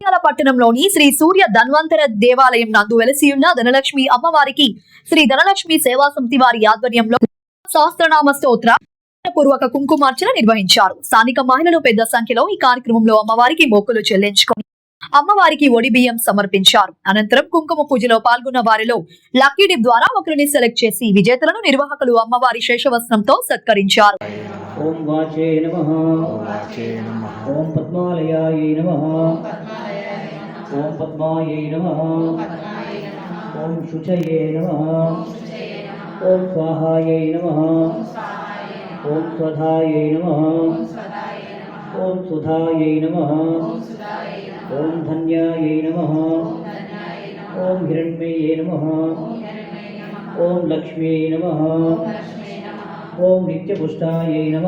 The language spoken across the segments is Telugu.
నంద్యాల పట్టణంలోని శ్రీ సూర్య ధన్వంతర దేవాలయం నందు వెలసి ఉన్న ధనలక్ష్మి అమ్మవారికి శ్రీ ధనలక్ష్మి సేవా సమితి వారి ఆధ్వర్యంలో సహస్రనామ స్తోత్ర పూర్వక కుంకుమార్చన నిర్వహించారు. స్థానిక మహిళలు పెద్ద సంఖ్యలో ఈ కార్యక్రమంలో అమ్మవారికి మొక్కులు చెల్లించుకొని అమ్మవారికి ఒడి బియ్యం సమర్పించారు. అనంతరం కుంకుమ పూజలో పాల్గొన్న వారిలో లక్కీ డిప్ ద్వారా ఒకరిని సెలెక్ట్ చేసి విజేతలను నిర్వాహకులు అమ్మవారి శేషవస్త్రంతో సత్కరించారు. ఓం వాచే నమ. ఓం పద్మాలయాయ నమ. ఓం పద్మాయై నమ ఓం శుచయే నమ ఓం స్వాహాయై నమ ఓం స్వధాయై నమ ఓం సుధాయై నమ ఓం ధన్యాయై నమ ఓం హిరణ్మయే నమ ఓం లక్ష్మ్యై నమ ఓం నిత్యపుష్టాయై నమ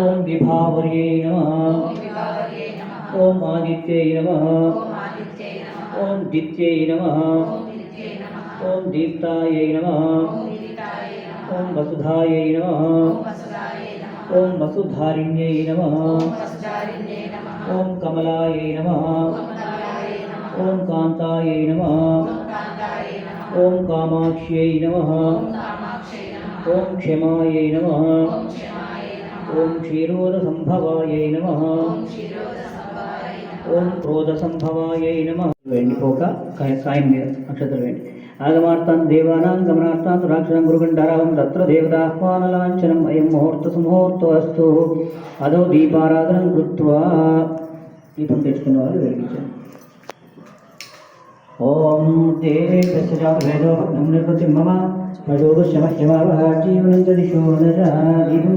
ఓం విభావర్యై నమ ఓం ఆదిత్యై నమ. ఓం దిత్యై నమ. ఓం దీప్తాయై నమ. ఓం వసుధాయై నమ. ఓం వసుధారిణ్యై నమ. ఓం కమలాయై నమ. ఓం కాంతాయై నమ. ఓం కామాక్ష్యై నమ. ఓం క్షమాయై నమ. ఓం క్షీరోదసంభవాయై నమ. ఓం క్రోధ సంభవాయ నమ. ఎండిపోక సాయం మీద నక్షత్రం వేయండి. ఆగమార్థాన్ దేవానాం గమనార్థాన్ రాక్షసం గురుగండారావం తత్ర దేవతాహ్వాన లాంఛనం అయం ముహూర్త సుముహూర్తో అస్తు అదో దీపారాధనం కృత్వా. దీపం తెచ్చుకున్న వాళ్ళు వెలిగించారు ఓం దేవే వేదో నిర్వృతి మమ. మజోగు శమ శమావహ జీవనం దిశో దీపం